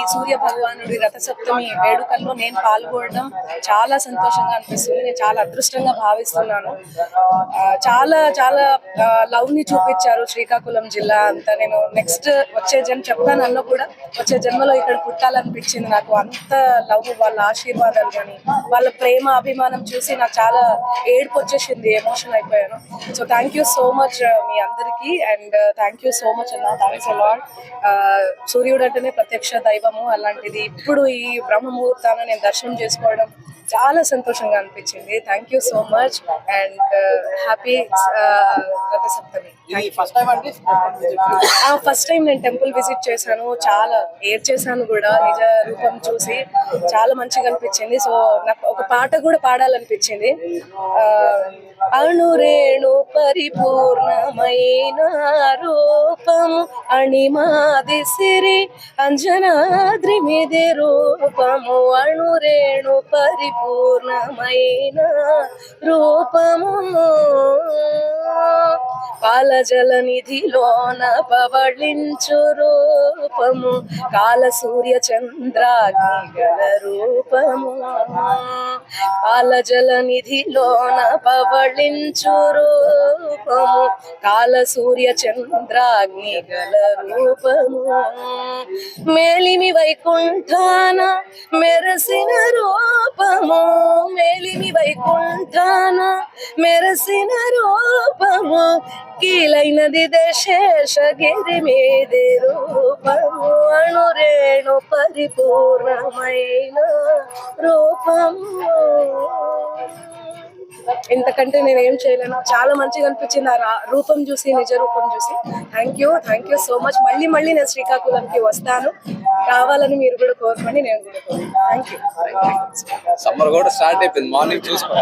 ఈ సూర్య భగవానుడి రథసప్తమి వేడుకల్లో నేను పాల్గొనడం చాలా సంతోషంగా అనిపిస్తుంది. నేను చాలా అదృష్టంగా భావిస్తున్నాను. చాలా చాలా లవ్ని చూపించారు శ్రీకాకుళం జిల్లా అంతా. నేను నెక్స్ట్ వచ్చే జన్మ చెప్తాను అన్న కూడా వచ్చే జన్మలో ఇక్కడ పుట్టాలనిపించింది. నాకు అంత లవ్ వాళ్ళ ఆశీర్వాదాలు కానీ వాళ్ళ ప్రేమ అభిమానం చూసి నాకు చాలా ఏడుపు వచ్చేసింది ఎమోషన్ అయిపోయాను. So thank you so much మీ అందరికీ. And thank you so much అన్న. థ్యాంక్స్ అలాడ్ సూర్యుడు అంటేనే ప్రత్యక్ష దైవము అలాంటిది. ఇప్పుడు ఈ బ్రహ్మముహూర్తాన నేను దర్శనం చేసుకోవడం చాలా సంతోషంగా అనిపించింది. Thank you so much and happy first time first time నేను టెంపుల్ విజిట్ చేశాను. చాలా ఏర్ చేశాను కూడా. నిజ రూపం చూసి చాలా మంచిగా అనిపించింది. సో నాకు ఒక పాట కూడా పాడాలనిపించింది. అణురేణు పరిపూర్ణమైన రూపము అణిమాది సిరి అంజనాద్రి మిది రూపము అణురేణు పరిపూర్ణమైన రూపము. పాలజల నిధిలోన పవళించు రూపము కాల సూర్య చంద్రాగ్ని గల రూపము. పాలజల నిధిలోన పవళించు రూపము కాల సూర్య చంద్రాగ్నిగల రూపము. మేలిమి వైకుంఠాన మెరసిన రూపము మేలిమి వైకుంఠాన మెరసిన రూపము కీలైనది దశేషగిరి మీది రూపము అణురేణు పరిపూర్ణమైన రూపము ఇంతకంటే నేను ఏం చేయలేను చాలా మంచిగా అనిపించింది ఆ రా- రూపం చూసి నిజ రూపం చూసి. Thank you thank you so much మళ్ళీ మళ్ళీ నేను శ్రీకాకుళంకి వస్తాను. రావాలని మీరు కూడా కోరుకోండి నేను కూడా థ్యాంక్ యూ సమ్మర్ కూడా స్టార్ట్ అయిపోయింది. మార్నింగ్ చూసుకో.